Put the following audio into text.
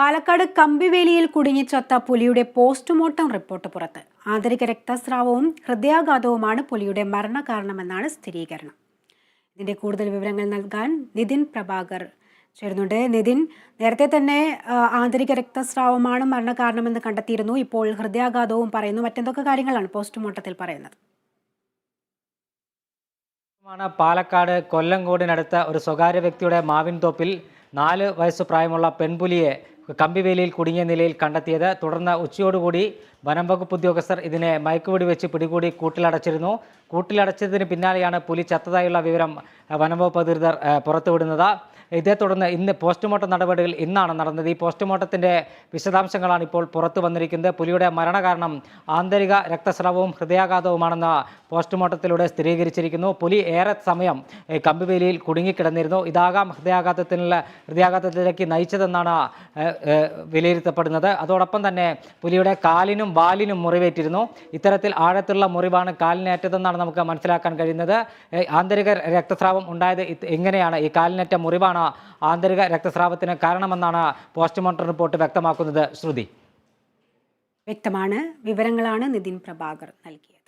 പാലക്കാട് കമ്പിവേലിയിൽ കുടുങ്ങിച്ചത്ത പുലിയുടെ postmortem report പുറത്ത്. ആന്തരിക രക്തസ്രാവവും ഹൃദയാഘാതവുമാണ് പുലിയുടെ മരണകാരണമെന്നാണ് സ്ഥിരീകരണം. ഇതിന്റെ കൂടുതൽ വിവരങ്ങൾ നൽകാൻ നിതിൻ പ്രഭാകർ ചേരുന്നുണ്ട്. നിതിൻ നേരത്തെ തന്നെ ആന്തരിക രക്തസ്രാവമാണ് മരണകാരണമെന്ന് കണ്ടെത്തിയിരുന്നു. ഇപ്പോൾ ഹൃദയാഘാതവും പറയുന്നു. മറ്റെന്തൊക്കെ കാര്യങ്ങളാണ് പോസ്റ്റ്മോർട്ടത്തിൽ പറയുന്നത്? പാലക്കാട് കൊല്ലങ്കോടിനടുത്ത ഒരു സ്വകാര്യ വ്യക്തിയുടെ മാവിൻ തോപ്പിൽ നാല് വയസ്സ് പ്രായമുള്ള പെൺപുലിയെ കമ്പിവേലിയിൽ കുടുങ്ങിയ നിലയിൽ കണ്ടെത്തിയത്. തുടർന്ന് ഉച്ചയോടുകൂടി വനം വകുപ്പ് ഉദ്യോഗസ്ഥർ ഇതിനെ മയക്കുവെടി വെച്ച് പിടികൂടി കൂട്ടിലടച്ചിരുന്നു. കൂട്ടിലടച്ചതിന് പിന്നാലെയാണ് പുലി ചത്തതായുള്ള വിവരം വനംവകുപ്പ് വനം വകുപ്പ് അധികൃതർ പുറത്തുവിടുന്നത്. ഇതേ തുടർന്ന് ഇന്ന് പോസ്റ്റ്മോർട്ടം നടപടികൾ ഇന്നാണ് നടന്നത്. ഈ പോസ്റ്റ്മോർട്ടത്തിന്റെ വിശദാംശങ്ങളാണ് ഇപ്പോൾ പുറത്തു വന്നിരിക്കുന്നത്. പുലിയുടെ മരണകാരണം ആന്തരിക രക്തസ്രാവവും ഹൃദയാഘാതവുമാണെന്ന് പോസ്റ്റ്മോർട്ടത്തിലൂടെ സ്ഥിരീകരിച്ചിരിക്കുന്നു. പുലി ഏറെ സമയം കമ്പിവേലിയിൽ കുടുങ്ങിക്കിടന്നിരുന്നു. ഇതാകാം ഹൃദയാഘാതത്തിനുള്ള ഹൃദയാഘാതത്തിലേക്ക് നയിച്ചതെന്നാണ് വിലയിരുത്തപ്പെടുന്നത്. അതോടൊപ്പം തന്നെ പുലിയുടെ കാലിനും വാലിനും മുറിവേറ്റിരുന്നു. ഇത്തരത്തിൽ ആഴത്തുള്ള മുറിവാണ് കാലിനേറ്റതെന്നാണ് നമുക്ക് മനസ്സിലാക്കാൻ കഴിയുന്നത്. ആന്തരിക രക്തസ്രാവം ഉണ്ടായത് എങ്ങനെയാണ് ഈ കാലിനേറ്റ മുറിവാണ് ആന്തരിക രക്തസ്രാവത്തിന് കാരണമെന്നാണ് പോസ്റ്റ്മോർട്ടം റിപ്പോർട്ട് വ്യക്തമാക്കുന്നത് ശ്രുതി. വ്യക്തമാണ്. വിവരങ്ങളാണ് നിതിൻ പ്രഭാകർ നൽകിയത്.